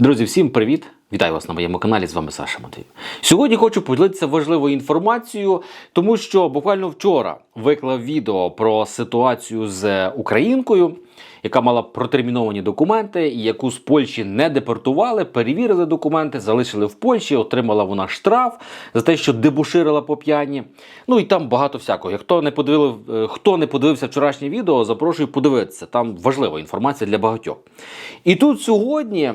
Друзі, всім привіт! Вітаю вас на моєму каналі. З вами Саша Матвій. Сьогодні хочу поділитися важливою інформацією, тому що буквально вчора виклав відео про ситуацію з українкою, яка мала протерміновані документи, і яку з Польщі не депортували, перевірили документи, залишили в Польщі. Отримала вона штраф за те, що дебуширила по п'яні. Ну і там багато всякого. Хто не подивив, е, хто не подивився вчорашнє відео, запрошую подивитися. Там важлива інформація для багатьох. І тут сьогодні.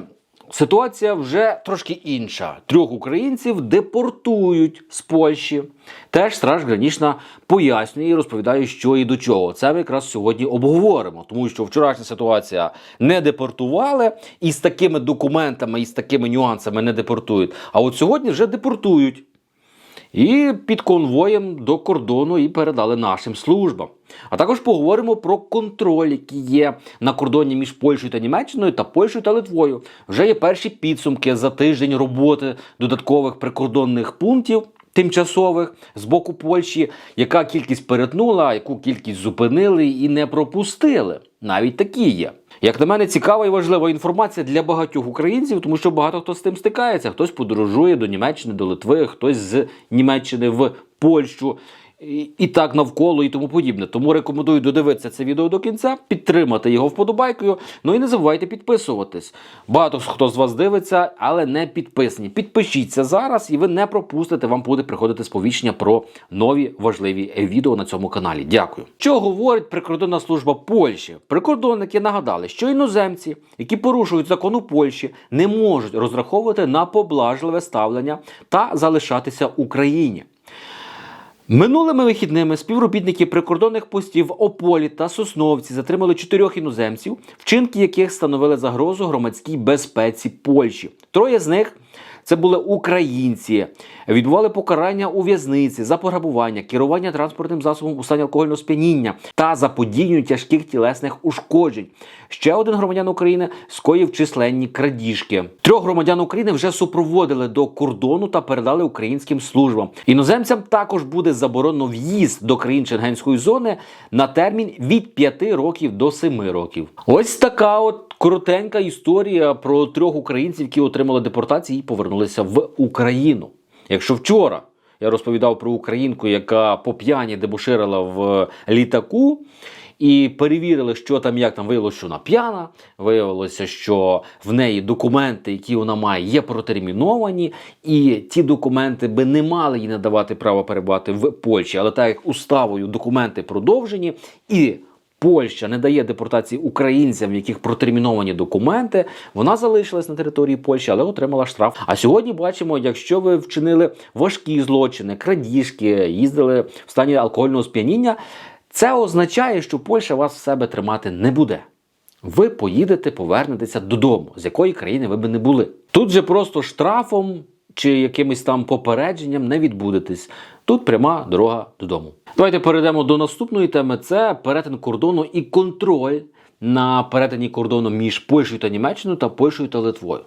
Ситуація вже трошки інша. Трьох українців депортують з Польщі. Теж Страж Гранічна пояснює і розповідає, що і до чого. Це ми якраз сьогодні обговоримо, тому що вчорашня ситуація не депортували, і з такими документами, і з такими нюансами не депортують. А от сьогодні вже депортують. І під конвоєм до кордону і передали нашим службам. А також поговоримо про контроль, який є на кордоні між Польщею та Німеччиною та Польщею та Литвою. Вже є перші підсумки за тиждень роботи додаткових прикордонних пунктів. Тимчасових з боку Польщі, яка кількість перетнула, яку кількість зупинили і не пропустили. Навіть такі є. Як на мене, цікава і важлива інформація для багатьох українців, тому що багато хто з тим стикається. Хтось подорожує до Німеччини, до Литви, хтось з Німеччини в Польщу. І, так навколо і тому подібне. Тому рекомендую додивитися це відео до кінця, підтримати його вподобайкою. Ну і не забувайте підписуватись. Багато хто з вас дивиться, але не підписані. Підпишіться зараз, і ви не пропустите. Вам буде приходити сповіщення про нові важливі відео на цьому каналі. Дякую. Що говорить прикордонна служба Польщі? Прикордонники нагадали, що іноземці, які порушують закон у Польщі, не можуть розраховувати на поблажливе ставлення та залишатися Україні. Минулими вихідними співробітники прикордонних постів Ополі та Сосновці затримали чотирьох іноземців, вчинки яких становили загрозу громадській безпеці Польщі. Троє з них це були українці, відбували покарання у в'язниці за пограбування, керування транспортним засобом у стані алкогольного сп'яніння та заподіяння тяжких тілесних ушкоджень. Ще один громадян України скоїв численні крадіжки. Трьох громадян України вже супроводили до кордону та передали українським службам. Іноземцям також буде заборонено в'їзд до країн Шенгенської зони на термін від 5 років до 7 років. Ось така от коротенька історія про трьох українців, які отримали депортацію і повернулися в Україну. Якщо вчора я розповідав про українку, яка по п'яні дебуширила в літаку. І перевірили, що там, як там виявилося, що вона п'яна. Виявилося, що в неї документи, які вона має, є протерміновані, і ті документи би не мали їй надавати право перебувати в Польщі. Але так як уставою документи продовжені і. Польща не дає депортації українцям, в яких протерміновані документи. Вона залишилась на території Польщі, але отримала штраф. А сьогодні бачимо, якщо ви вчинили важкі злочини, крадіжки, їздили в стані алкогольного сп'яніння, це означає, що Польща вас в себе тримати не буде. Ви поїдете, повернетеся додому, з якої країни ви би не були. Тут же просто штрафом чи якимось там попередженням не відбудетесь. Тут пряма дорога додому. Давайте перейдемо до наступної теми: це перетин кордону і контроль на перетині кордону між Польщею та Німеччиною та Польщею та Литвою.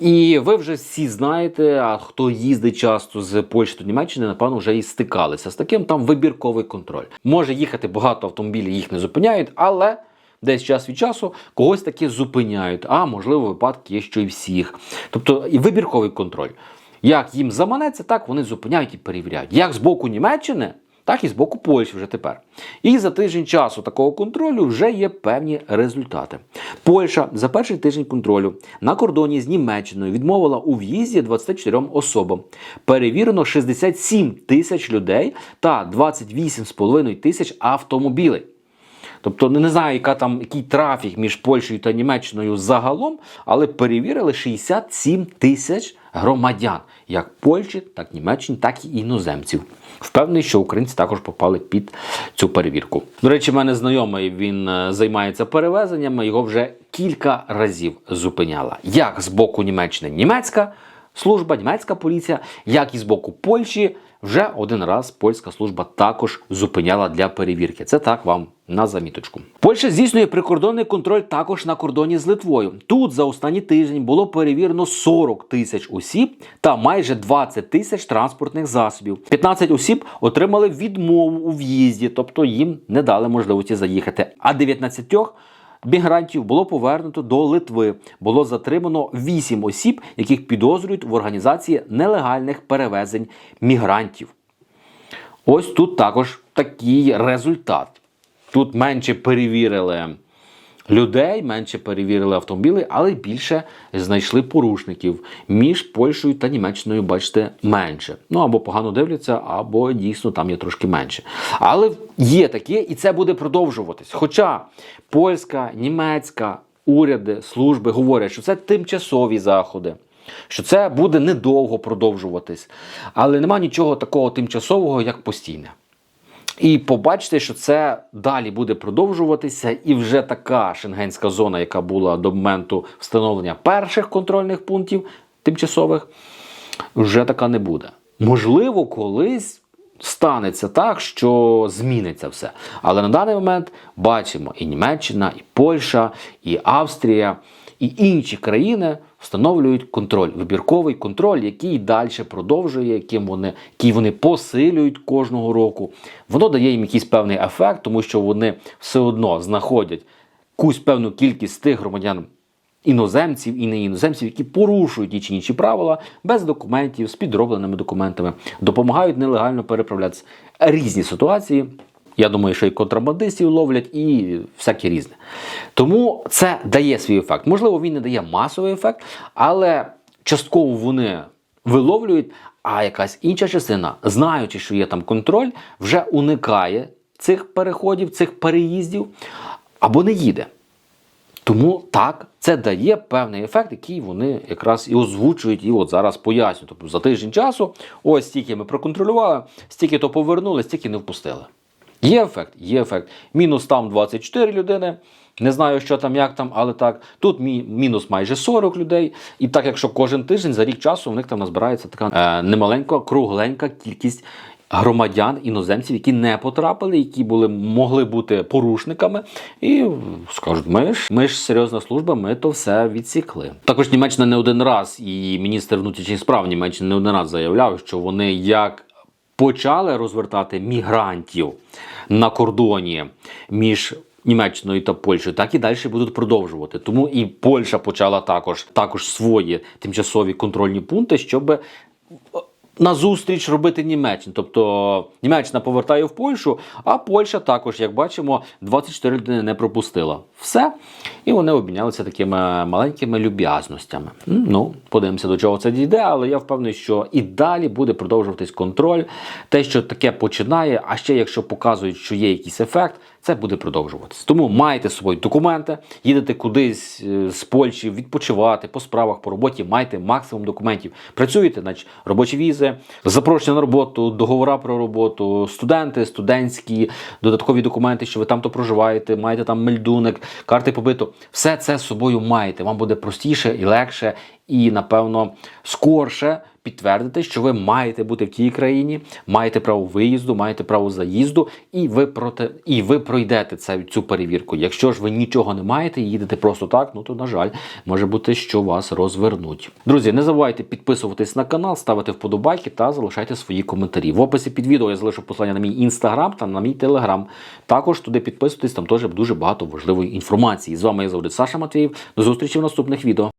І ви вже всі знаєте, а хто їздить часто з Польщі до Німеччини, напевно, вже і стикалися з таким там вибірковий контроль. Може їхати багато автомобілів, їх не зупиняють, але десь час від часу когось таки зупиняють. А можливо, випадки є, що і всіх. Тобто і вибірковий контроль. Як їм заманеться, так вони зупиняють і перевіряють. Як з боку Німеччини, так і з боку Польщі вже тепер. І за тиждень часу такого контролю вже є певні результати. Польща за перший тиждень контролю на кордоні з Німеччиною відмовила у в'їзді 24 особам. Перевірено 67 тисяч людей та 28,5 тисяч автомобілей. Тобто не знаю, яка там який трафік між Польщею та Німеччиною загалом, але перевірили 67 тисяч громадян, як Польщі, так і Німеччини, так і іноземців. Впевнений, що українці також попали під цю перевірку. До речі, в мене знайомий він е, займається перевезеннями. Його вже кілька разів зупиняла. Як з боку Німеччини німецька служба, німецька поліція, як і з боку Польщі. Вже один раз польська служба також зупиняла для перевірки. Це так вам на заміточку. Польща здійснює прикордонний контроль також на кордоні з Литвою. Тут за останній тиждень було перевірено 40 тисяч осіб та майже 20 тисяч транспортних засобів. 15 осіб отримали відмову у в'їзді, тобто їм не дали можливості заїхати. А 19 мігрантів було повернуто до Литви. Було затримано 8 осіб, яких підозрюють в організації нелегальних перевезень мігрантів. Ось тут також такий результат. Тут менше перевірили людей, менше перевірили автомобіли, але більше знайшли порушників. Між Польщею та Німеччиною, бачите, менше. Ну або погано дивляться, або дійсно там є трошки менше. Але є таке, і це буде продовжуватись. Хоча польська, німецька уряди, служби говорять, що це тимчасові заходи. Що це буде недовго продовжуватись, але нема нічого такого тимчасового, як постійне. І побачите, що це далі буде продовжуватися, і вже така шенгенська зона, яка була до моменту встановлення перших контрольних пунктів тимчасових, вже така не буде. Можливо, колись станеться так, що зміниться все. Але на даний момент бачимо і Німеччина, і Польща, і Австрія, і інші країни встановлюють контроль, вибірковий контроль, який далі продовжує, яким вони, який вони посилюють кожного року. Воно дає їм якийсь певний ефект, тому що вони все одно знаходять якусь певну кількість тих громадян. Іноземців і не іноземців, які порушують ті чи інші правила без документів, з підробленими документами, допомагають нелегально переправлятися різні ситуації. Я думаю, що і контрабандистів ловлять, і всяке різне. Тому це дає свій ефект. Можливо, він не дає масовий ефект, але частково вони виловлюють, а якась інша частина, знаючи, що є там контроль, вже уникає цих переходів, цих переїздів або не їде. Тому так, це дає певний ефект, який вони якраз і озвучують, і от зараз пояснюють. Тобто за тиждень часу, ось стільки ми проконтролювали, стільки то повернули, стільки не впустили. Є ефект, є ефект. Мінус там 24 людини. Не знаю, що там, як там, але так. Тут мі- мінус майже 40 людей. І так, якщо кожен тиждень за рік часу у них там назбирається така е, немаленька, кругленька кількість громадян, іноземців, які не потрапили, які були, могли бути порушниками, і скажуть, ми ж ми ж серйозна служба, ми то все відсікли. Також Німеччина не один раз, і міністр внутрішніх справ Німеччини не один раз заявляв, що вони як почали розвертати мігрантів на кордоні між Німеччиною та Польщею, так і далі будуть продовжувати. Тому і Польща почала також, також свої тимчасові контрольні пункти, щоб назустріч робити Німеччині. Тобто Німеччина повертає в Польщу, а Польща також, як бачимо, 24 людини не пропустила. Все. І вони обмінялися такими маленькими люб'язностями. Ну, подивимося, до чого це дійде, але я впевнений, що і далі буде продовжуватись контроль. Те, що таке починає, а ще якщо показують, що є якийсь ефект, це буде продовжуватись. Тому майте з документи, їдете кудись е, з Польщі відпочивати по справах, по роботі, майте максимум документів. Працюєте, значить робочі візи, запрошення на роботу, договора про роботу, студенти, студентські, додаткові документи, що ви там то проживаєте, маєте там мельдуник, карти побиту. Все це з собою маєте. Вам буде простіше і легше, і напевно скорше підтвердити, що ви маєте бути в тій країні, маєте право виїзду, маєте право заїзду, і ви проте і ви пройдете це, цю перевірку. Якщо ж ви нічого не маєте, і їдете просто так, ну то на жаль, може бути, що вас розвернуть. Друзі, не забувайте підписуватись на канал, ставити вподобайки та залишайте свої коментарі. В описі під відео я залишу посилання на мій інстаграм та на мій телеграм. Також туди підписуйтесь, там теж дуже багато важливої інформації. З вами я завжди Саша Матвіїв. До зустрічі в наступних відео.